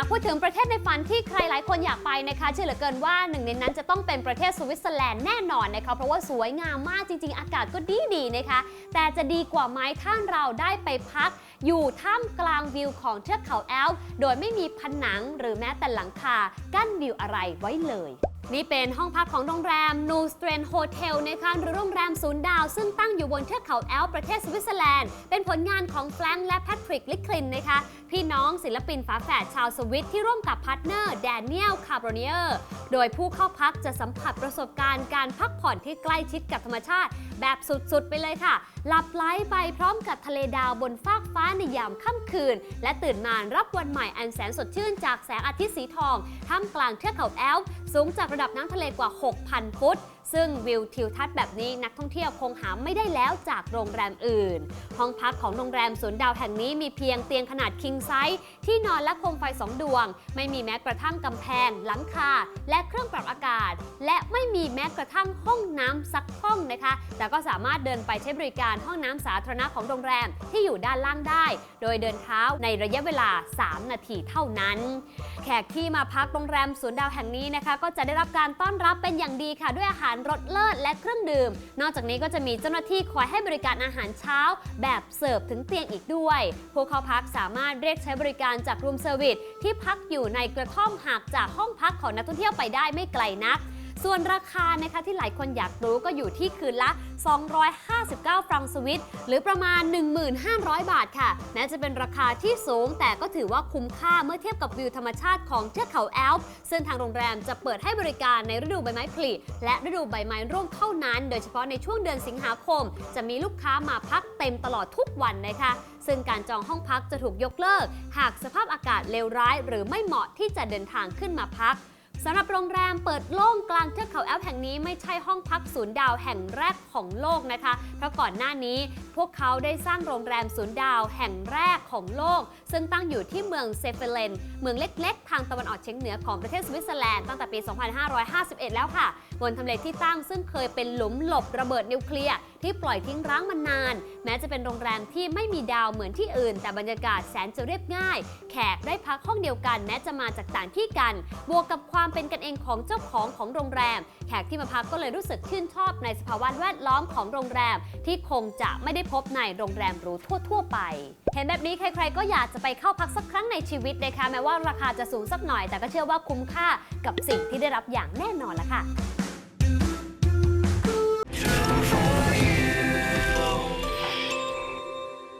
ากพูดถึงประเทศในฝันที่ใครหลายคนอยากไปนะคะ เชื่อเหลือเกินว่าหนึ่งในนั้นจะต้องเป็นประเทศสวิตเซอร์แลนด์แน่นอนนะคะเพราะว่าสวยงามมากจริง ๆ อากาศก็ดีดีนะคะ แต่จะดีกว่าไหมถ้าเราได้ไปพัก อยู่ท่ามกลางวิวของเทือกเขาแอลป์โดยไม่มีผนังหรือแม้แต่หลังคากั้นวิวอะไรไว้เลย นี่เป็นห้องพักของโรงแรม n u s t r e n Hotel นะคะหรือโรงแรมศูนย์ดาว ซึ่งตั้งอยู่บนเทือกเขาแอลประเทศสวิตเซอร์แลนด์ เป็นผลงานของแฟรงค์และแพทริกลิคลินนะคะ พี่น้องศิลปินฝาแฝดชาวสวิตที่ร่วมกับพาร์ทเนอร์แดเนียลคาร์บรเนียร์โดยผู้เข้าพักจะสัมผัสประสบการณ์การพักผ่อนที่ใกล้ชิดกับธรรมชาติ แบบสุดๆ ไปเลยค่ะ หลับไหลไปพร้อมกับทะเลดาวบนฟากฟ้าในยามค่ำคืน และตื่นมารับวันใหม่อันแสนสดชื่นจากแสงอาทิตย์สีทอง ท่ามกลางเทือกเขาแอลป์สูงจากระดับน้ำทะเลกว่า 6,000 ฟุต ซึ่งวิวทิวทัศน์แบบนี้นักท่องเที่ยวคงหาไม่ได้แล้วจากโรงแรมอื่น ห้องพักของโรงแรมศูนดาวแห่งนี้มีเพียงเตียงขนาด king size ที่นอนและโคมไฟสองดวง ไม่มีแม้กระทั่งกำแพง หลังคา และเครื่องปรับอากาศ และไม่มีแม้กระทั่งห้องน้ำสักห้องนะคะ แต่ก็สามารถเดินไปใช้บริการห้องน้ำสาธารณะของโรงแรมที่อยู่ด้านล่างได้ โดยเดินเท้าในระยะเวลา 3 นาทีเท่านั้น แขกที่มาพักโรงแรมศูนดาวแห่งนี้นะคะ ก็จะได้รับการต้อนรับเป็นอย่างดีค่ะด้วยอาหารรสเลิศและเครื่องดื่ม นอกจากนี้ก็จะมีเจ้าหน้าที่คอยให้บริการอาหารเช้า แบบเสิร์ฟถึงเตียงอีกด้วย ผู้เข้าพักสามารถเรียกใช้บริการจากรูมเซอร์วิสที่พักอยู่ในกระท่อมหากจากห้องพักของนักท่องเที่ยวไปได้ไม่ไกลนัก ส่วนราคานะคะที่หลายคนอยากรู้ก็อยู่ที่คืนละ 259 ฟรังก์สวิต หรือประมาณ 1,500 บาทค่ะ แม้จะเป็นราคาที่สูง แต่ก็ถือว่าคุ้มค่าเมื่อเทียบกับวิวธรรมชาติของเทือกเขาแอลป์ซึ่งทางโรงแรมจะเปิดให้บริการในฤดูใบไม้ผลิและฤดูใบไม้ร่วงเท่านั้น โดยเฉพาะในช่วงเดือนสิงหาคม จะมีลูกค้ามาพักเต็มตลอดทุกวันนะคะซึ่งการจองห้องพักจะถูกยกเลิก หากสภาพอากาศเลวร้าย หรือไม่เหมาะที่จะเดินทางขึ้นมาพัก สำหรับโรงแรมเปิดโล่งกลางเทือกเขาแอลแห่งนี้ไม่ใช่ห้องพักศูนย์ดาวแห่งแรกของโลกนะคะ เพราะก่อนหน้านี้พวกเขาได้สร้างโรงแรมศูนย์ดาวแห่งแรกของโลก ซึ่งตั้งอยู่ที่เมืองเซเฟเลน เมืองเล็กๆ ทางตะวันออกเฉียงเหนือของประเทศสวิตเซอร์แลนด์ตั้งแต่ปี 2551 แล้วค่ะ บนทำเลที่ตั้งซึ่งเคยเป็นหลุมหลบระเบิดนิวเคลียร์ที่ปล่อยทิ้งร้างมานาน แม้จะเป็นโรงแรมที่ไม่มีดาวเหมือนที่อื่น แต่บรรยากาศแสนจะเรียบง่าย แขกได้พักห้องเดียวกันแม้จะมาจากต่างที่กัน บวกกับความเป็นกันเองของเจ้าของของโรงแรม แขกที่มาพักก็เลยรู้สึกชื่นชอบในสภาวะแวดล้อมของโรงแรม ที่คงจะไม่ได้พบในโรงแรมหรูทั่ว ๆ ไป เห็นแบบนี้ใคร ๆ ก็อยากจะไปเข้าพักสักครั้งในชีวิตนะคะแม้ว่าราคาจะสูงสักหน่อย แต่ก็เชื่อว่าคุ้มค่ากับสิ่งที่ได้รับอย่างแน่นอนละค่ะ